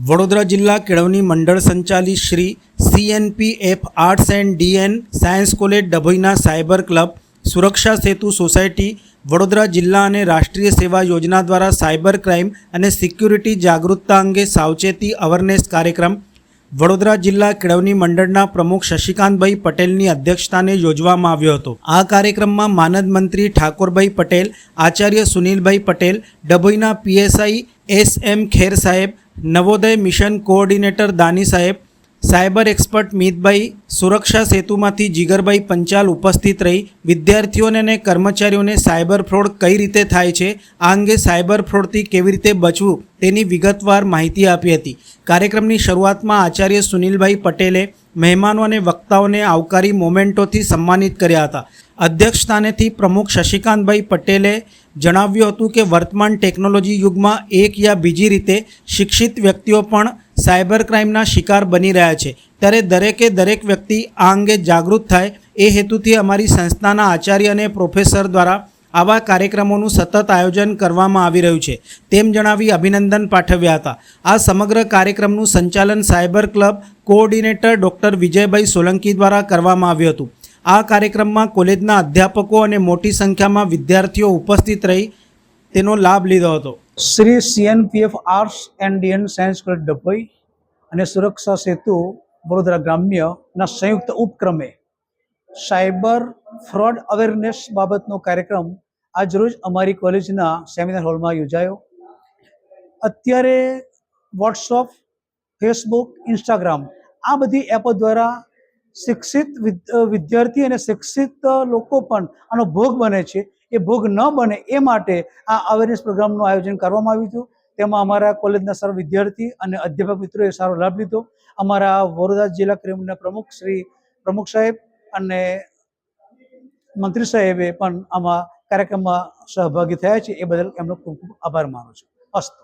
વડોદરા જિલ્લા કેળવણી મંડળ સંચાલિત Shri CNP F arts and DN science college ડભોઈના cyber club Suraksha Setu society Vadodara જિલ્લા અને રાષ્ટ્રીય સેવા યોજના દ્વારા સાયબર ક્રાઇમ અને સિક્યુરિટી જાગૃતતા અંગે સાવચેતી અવરનેસ કાર્યક્રમ વડોદરા જિલ્લા કેળવણી મંડળના પ્રમુખ શશિકાંતભાઈ પટેલની અધ્યક્ષતાને યોજવામાં આવ્યો હતો. આ કાર્યક્રમમાં માનદ મંત્રી ઠાકોરભાઈ પટેલ, આચાર્ય સુનિલભાઈ પટેલ, ડભોઈના પીએસઆઈ એસ એમ ખેર સાહેબ નવોદય મિશન કોઓર્ડિનેટર દાની સાહેબ, સાયબર એક્સપર્ટ મીતભાઈ સુરક્ષા સેતુમાંથી જીગરભાઈ પંચાલ ઉપસ્થિત રહી. વિદ્યાર્થીઓને અને કર્મચારીઓને સાયબર ફ્રોડ કઈ રીતે થાય છે, આ અંગે સાયબર ફ્રોડથી કેવી રીતે બચવું તેની વિગતવાર માહિતી આપી હતી. કાર્યક્રમની શરૂઆતમાં આચાર્ય સુનિલભાઈ પટેલે મહેમાનો અને વક્તાઓને આવકારી મોમેન્ટોથી સન્માનિત કર્યા હતા. અધ્યક્ષસ્થાનેથી પ્રમુખ શશિકાંતભાઈ પટેલે જણાવ્યું હતું કે વર્તમાન ટેકનોલોજી યુગમાં એક યા બીજી રીતે શિક્ષિત વ્યક્તિઓ પણ સાયબર ક્રાઇમના શિકાર બની રહ્યા છે. ત્યારે દરેકે દરેક વ્યક્તિ આ અંગે જાગૃત થાય એ હેતુથી અમારી સંસ્થાના આચાર્ય અને પ્રોફેસર દ્વારા આવા કાર્યક્રમોનું સતત આયોજન કરવામાં આવી રહ્યું છે. તેમ જણાવી અભિનંદન પાઠવ્યા હતા. આ સમગ્ર કાર્યક્રમનું સંચાલન cyber club coordinator doctor Vijaybhai Solanki દ્વારા કરવામાં આવ્યું હતું. આ કાર્યક્રમમાં કોલેજના અધ્યાપકો અને મોટી સંખ્યામાં વિદ્યાર્થીઓ ઉપસ્થિત રહી તેનો લાભ લીધો હતો. Shri CNPF arts and DN science college Dabhoi અને સુરક્ષા સેતુ વડોદરા ગ્રામ્યના સંયુક્ત ઉપક્રમે સાયબર ફ્રોડ અવેરનેસ બાબતનો કાર્યક્રમ આજરોજ અમારી કોલેજના સેમિનાર હોલમાં યોજાયો. અત્યારે વોટ્સઅપ ફેસબુક ઇન્સ્ટાગ્રામ આ બધી એપો દ્વારા શિક્ષિત વિદ્યાર્થી અને શિક્ષિત લોકો પણ આનો ભોગ બને છે. એ ભોગ ન બને એ માટે આ અવેરનેસ પ્રોગ્રામનું આયોજન કરવામાં આવ્યું હતું. તેમાં અમારા કોલેજના સર્વ વિદ્યાર્થી અને અધ્યાપક મિત્રોએ સારો લાભ લીધો. અમારા વડોદરા જિલ્લા ક્રિમના પ્રમુખ શ્રી પ્રમુખ સાહેબ અને મંત્રી સાહેબે પણ આમાં કાર્યક્રમમાં સહભાગી થયા છે. એ બદલ એમનો ખૂબ ખૂબ આભાર માનું છું. અસ્તુ.